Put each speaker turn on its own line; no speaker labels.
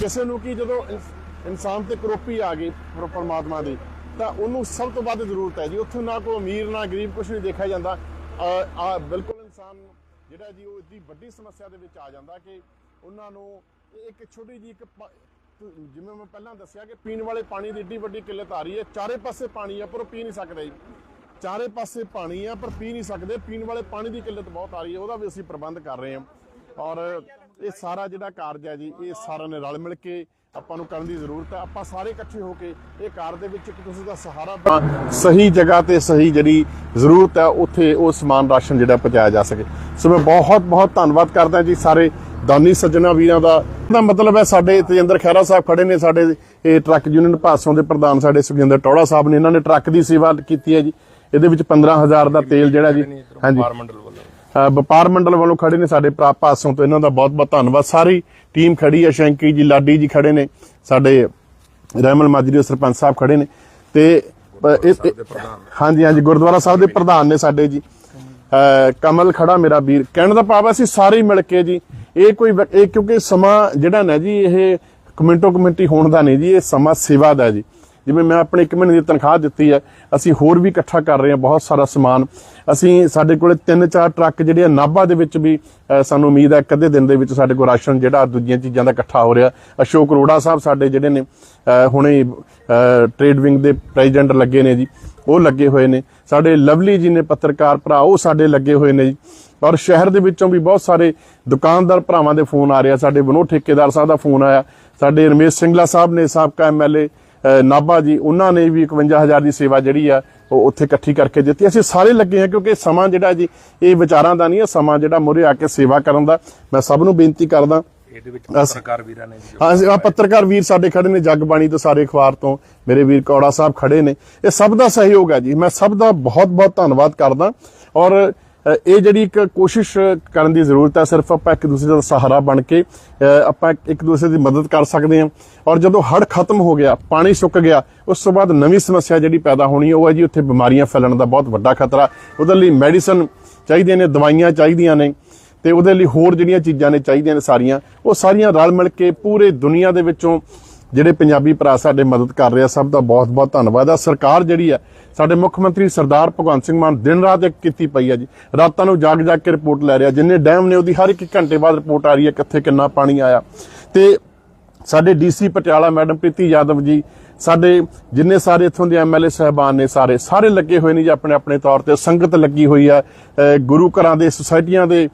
ਕਿਸੇ ਨੂੰ ਕੀ ਜਦੋਂ ਇਨਸ- ਇਨਸਾਨ ਤੇ ਕਰੋਪੀ ਆ ਗਈ ਪਰਮਾਤਮਾ ਦੀ, ਤਾਂ ਉਹਨੂੰ ਸਭ ਤੋਂ ਵੱਧ ਜ਼ਰੂਰਤ ਹੈ ਜੀ। ਉੱਥੇ ਨਾ ਕੋਈ ਅਮੀਰ, ਨਾ ਗਰੀਬ ਕੁਝ ਨਹੀਂ ਦੇਖਿਆ ਜਾਂਦਾ। ਆ ਬਿਲਕੁਲ ਇਨਸਾਨ ਜਿਹੜਾ ਜੀ, ਉਹ ਇਤਨੀ ਵੱਡੀ ਸਮੱਸਿਆ ਦੇ ਵਿੱਚ ਆ ਜਾਂਦਾ ਕਿ ਉਹਨਾਂ ਨੂੰ ਇੱਕ ਛੋਟੀ ਜੀ ਇੱਕ ਜਿਵੇਂ ਮੈਂ ਪਹਿਲਾਂ ਦੱਸਿਆ ਕਿ ਪੀਣ ਵਾਲੇ ਪਾਣੀ ਦੀ ਏਡੀ ਵੱਡੀ ਕਿੱਲਤ ਆ ਰਹੀ ਹੈ। ਚਾਰੇ ਪਾਸੇ ਪਾਣੀ ਆ, ਪਰ ਉਹ ਪੀ ਨਹੀਂ ਸਕਦੇ ਜੀ। ਚਾਰੇ ਪਾਸੇ ਪਾਣੀ ਆ, ਪਰ ਪੀ ਨਹੀਂ ਸਕਦੇ। ਪੀਣ ਵਾਲੇ ਪਾਣੀ ਦੀ ਕਿੱਲਤ ਬਹੁਤ ਆ ਰਹੀ ਹੈ, ਉਹਦਾ ਵੀ ਅਸੀਂ ਪ੍ਰਬੰਧ ਕਰ ਰਹੇ ਹਾਂ। ਔਰ ਇਹ ਸਾਰਾ ਜਿਹੜਾ ਕਾਰਜ ਹੈ ਜੀ, ਇਹ ਸਾਰਿਆਂ ਨੇ ਰਲ ਮਿਲ ਕੇ ਆਪਾਂ ਨੂੰ ਕਰਨ ਦੀ ਜ਼ਰੂਰਤ ਹੈ। ਆਪਾਂ ਸਾਰੇ ਇਕੱਠੇ ਹੋ ਕੇ ਇਹ ਕਾਰ ਦੇ ਵਿੱਚ ਇੱਕ ਦਾ ਸਹਾਰਾ ਸਹੀ ਜਗ੍ਹਾ ਤੇ ਸਹੀ ਜਿਹੜੀ ਜ਼ਰੂਰਤ ਹੈ, ਉੱਥੇ ਉਹ ਸਮਾਨ ਰਾਸ਼ਨ ਜਿਹੜਾ ਪਹੁੰਚਾਇਆ ਜਾ ਸਕੇ। ਸੋ ਮੈਂ ਬਹੁਤ ਬਹੁਤ ਧੰਨਵਾਦ ਕਰਦਾ ਜੀ ਸਾਰੇ ਦਾਨੀ ਸੱਜਣਾ ਵੀਰਾਂ ਦਾ। ਦਾ ਮਤਲਬ ਹੈ ਸਾਡੇ ਤੇਜਿੰਦਰ ਖਹਿਰਾ ਸਾਹਿਬ ਖੜੇ ਨੇ, ਸਾਡੇ ਇਹ ਟਰੱਕ ਯੂਨੀਅਨ ਭਾਸੋਂ ਦੇ ਪ੍ਰਧਾਨ ਸਾਡੇ ਸੁਖਜਿੰਦਰ ਟੌੜਾ ਸਾਹਿਬ ਨੇ। ਇਹਨਾਂ ਨੇ ਟਰੱਕ ਦੀ ਸੇਵਾ ਕੀਤੀ ਹੈ ਜੀ। ਇਹਦੇ ਵਿੱਚ 15000 ਦਾ ਤੇਲ ਜਿਹੜਾ ਜੀ, ਹਾਂਜੀ।
ਵਪਾਰ ਮੰਡਲ ਵੱਲੋਂ
ਖੜੇ ਨੇ ਸਾਡੇ ਪਾਸੋਂ ਤੋਂ ਇਹਨਾਂ ਦਾ ਬਹੁਤ ਬਹੁਤ ਧੰਨਵਾਦ। ਸਾਰੀ ਟੀਮ ਖੜੀ ਹੈ ਸ਼ੈਂਕੀ ਜੀ ਲਾਡੀ ਜੀ ਖੜੇ ਨੇ ਸਾਡੇ ਰਹਿਮਲ ਮਾਜਰੀ ਸਰਪੰਚ ਸਾਹਿਬ ਖੜੇ ਨੇ ਤੇ ਹਾਂਜੀ ਹਾਂਜੀ ਗੁਰਦੁਆਰਾ ਸਾਹਿਬ ਦੇ ਪ੍ਰਧਾਨ ਨੇ ਸਾਡੇ ਜੀ। ਕਮਲ ਖੜਾ ਮੇਰਾ ਵੀਰ। ਕਹਿਣ ਦਾ ਭਾਵ ਅਸੀਂ ਸਾਰੇ ਮਿਲ ਕੇ ਜੀ ਇਹ ਕੋਈ ਇਹ ਕਿਉਂਕਿ ਸਮਾਂ ਜਿਹੜਾ ਨਾ ਜੀ ਇਹ ਕਮਿੰਟੋ ਕਮਿੰਟੀ ਹੋਣ ਦਾ ਨਹੀਂ ਜੀ ਇਹ ਸਮਾਂ ਸੇਵਾ ਦਾ ਜੀ। ਜਿਵੇਂ ਮੈਂ ਆਪਣੇ ਇੱਕ ਮਹੀਨੇ ਦੀ ਤਨਖਾਹ ਦਿੱਤੀ ਹੈ, ਅਸੀਂ ਹੋਰ ਵੀ ਇਕੱਠਾ ਕਰ ਰਹੇ ਹਾਂ ਬਹੁਤ ਸਾਰਾ ਸਮਾਨ। ਅਸੀਂ ਸਾਡੇ ਕੋਲੇ ਤਿੰਨ ਚਾਰ ਟਰੱਕ ਜਿਹੜੇ ਆ, ਨਾਭਾ ਦੇ ਵਿੱਚ ਵੀ ਸਾਨੂੰ ਉਮੀਦ ਹੈ ਇੱਕ ਅੱਧੇ ਦਿਨ ਦੇ ਵਿੱਚ ਸਾਡੇ ਕੋਲ ਰਾਸ਼ਨ ਜਿਹੜਾ ਦੂਜੀਆਂ ਚੀਜ਼ਾਂ ਦਾ ਇਕੱਠਾ ਹੋ ਰਿਹਾ। ਅਸ਼ੋਕ ਅਰੋੜਾ ਸਾਹਿਬ ਸਾਡੇ ਜਿਹੜੇ ਨੇ ਹੁਣੇ ਟ੍ਰੇਡ ਵਿੰਗ ਦੇ ਪ੍ਰੈਜ਼ੀਡੈਂਟ ਲੱਗੇ ਨੇ ਜੀ, ਉਹ ਲੱਗੇ ਹੋਏ ਨੇ। ਸਾਡੇ ਲਵਲੀ ਜੀ ਨੇ ਪੱਤਰਕਾਰ ਭਰਾ, ਉਹ ਸਾਡੇ ਲੱਗੇ ਹੋਏ ਨੇ ਜੀ। ਔਰ ਸ਼ਹਿਰ ਦੇ ਵਿੱਚੋਂ ਵੀ ਬਹੁਤ ਸਾਰੇ ਦੁਕਾਨਦਾਰ ਭਰਾਵਾਂ ਦੇ ਫੋਨ ਆ ਰਿਹਾ ਸਾਡੇ ਵਿਨੋਦ ਠੇਕੇਦਾਰ ਸਾਹਿਬ ਦਾ ਫੋਨ ਆਇਆ। ਸਾਡੇ ਰਮੇਸ਼ ਸਿੰਘਲਾ ਸਾਹਿਬ ਨੇ ਸਾਬਕਾ ਐਮਐਲਏ ਨਾਭਾ ਜੀ ਉਹਨਾਂ ਨੇ ਵੀ 51000 ਦੀ ਸੇਵਾ ਜਿਹੜੀ ਆ ਉਹ ਉੱਥੇ ਇਕੱਠੀ ਕਰਕੇ ਦਿੱਤੀ। ਅਸੀਂ ਸਾਰੇ ਲੱਗੇ ਹਾਂ ਕਿਉਂਕਿ ਸਮਾਂ ਜਿਹੜਾ ਜੀ ਇਹ ਵਿਚਾਰਾਂ ਦਾ ਨਹੀਂ ਹੈ ਸਮਾਂ ਜਿਹੜਾ ਮੁਰੇ ਆ ਕੇ ਸੇਵਾ ਕਰਨ ਦਾ। ਮੈਂ ਸਭ ਨੂੰ ਬੇਨਤੀ ਕਰਦਾ।
ਇਹਦੇ ਵਿੱਚ ਪੱਤਰਕਾਰ ਵੀਰਾਂ ਨੇ ਜੀ
ਹਾਂ ਪੱਤਰਕਾਰ ਵੀਰ ਸਾਡੇ ਖੜੇ ਨੇ ਜਗਬਾਣੀ ਤੋਂ ਸਾਰੇ ਅਖਬਾਰ ਤੋਂ। ਮੇਰੇ ਵੀਰ ਕੌੜਾ ਸਾਹਿਬ ਖੜੇ ਨੇ। ਇਹ ਸਭ ਦਾ ਸਹਿਯੋਗ ਹੈ ਜੀ। ਮੈਂ ਸਭ ਦਾ ਬਹੁਤ ਬਹੁਤ ਧੰਨਵਾਦ ਕਰਦਾ। ਔਰ ਇਹ ਜਿਹੜੀ ਇੱਕ ਕੋਸ਼ਿਸ਼ ਕਰਨ ਦੀ ਜ਼ਰੂਰਤ ਹੈ, ਸਿਰਫ ਆਪਾਂ ਇੱਕ ਦੂਸਰੇ ਦਾ ਸਹਾਰਾ ਬਣ ਕੇ ਆਪਾਂ ਇੱਕ ਦੂਸਰੇ ਦੀ ਮਦਦ ਕਰ ਸਕਦੇ ਹਾਂ। ਔਰ ਜਦੋਂ ਹੜ੍ਹ ਖਤਮ ਹੋ ਗਿਆ, ਪਾਣੀ ਸੁੱਕ ਗਿਆ, ਉਸ ਤੋਂ ਬਾਅਦ ਨਵੀਂ ਸਮੱਸਿਆ ਜਿਹੜੀ ਪੈਦਾ ਹੋਣੀ, ਉਹ ਹੈ ਜੀ ਉੱਥੇ ਬਿਮਾਰੀਆਂ ਫੈਲਣ ਦਾ ਬਹੁਤ ਵੱਡਾ ਖਤਰਾ। ਉਹਦੇ ਲਈ ਮੈਡੀਸਨ ਚਾਹੀਦੀਆਂ ਨੇ, ਦਵਾਈਆਂ ਚਾਹੀਦੀਆਂ ਨੇ, ਤੇ ਉਹਦੇ ਲਈ ਹੋਰ ਜਿਹੜੀਆਂ ਚੀਜ਼ਾਂ ਨੇ ਚਾਹੀਦੀਆਂ ਨੇ ਸਾਰੀਆਂ, ਉਹ ਸਾਰੀਆਂ ਰਲ ਮਿਲ ਕੇ ਪੂਰੇ ਦੁਨੀਆ ਦੇ ਵਿੱਚੋਂ ਜਿਹੜੇ ਪੰਜਾਬੀ ਭਰਾ ਸਾਡੇ ਮਦਦ ਕਰ ਰਹੇ ਆ, ਸਭ ਦਾ ਬਹੁਤ ਬਹੁਤ ਧੰਨਵਾਦ ਆ। ਸਰਕਾਰ ਜਿਹੜੀ ਆ, ਸਾਡੇ ਮੁੱਖ ਮੰਤਰੀ ਸਰਦਾਰ ਭਗਵੰਤ ਸਿੰਘ ਮਾਨ ਦਿਨ ਰਾਤ ਇੱਕ ਕੀਤੀ ਪਈ ਆ ਜੀ। ਰਾਤਾਂ ਨੂੰ ਜਾਗ ਜਾਗ ਕੇ ਰਿਪੋਰਟ ਲੈ ਰਿਹਾ, ਜਿੰਨੇ ਡੈਮ ਨੇ ਉਹਦੀ ਹਰ ਇੱਕ ਘੰਟੇ ਬਾਅਦ ਰਿਪੋਰਟ ਆ ਰਹੀ ਹੈ ਕਿੱਥੇ ਕਿੰਨਾ ਪਾਣੀ ਆਇਆ। ਤੇ ਸਾਡੇ ਡੀਸੀ ਪਟਿਆਲਾ, ਮੈਡਮ ਪ੍ਰੀਤੀ ਯਾਦਵ ਜੀ, ਸਾਡੇ ਜਿੰਨੇ ਸਾਰੇ ਇਥੋਂ ਦੇ ਐਮਐਲਏ ਸਹਿਬਾਨ ਨੇ ਸਾਰੇ ਸਾਰੇ ਲੱਗੇ ਹੋਏ ਨੇ ਜੀ ਆਪਣੇ ਆਪਣੇ ਤੌਰ ਤੇ। ਸੰਗਤ ਲੱਗੀ ਹੋਈ ਆ ਗੁਰੂ ਘਰਾਂ ਦੇ, ਸੁਸਾਇਟੀਆਂ ਦੇ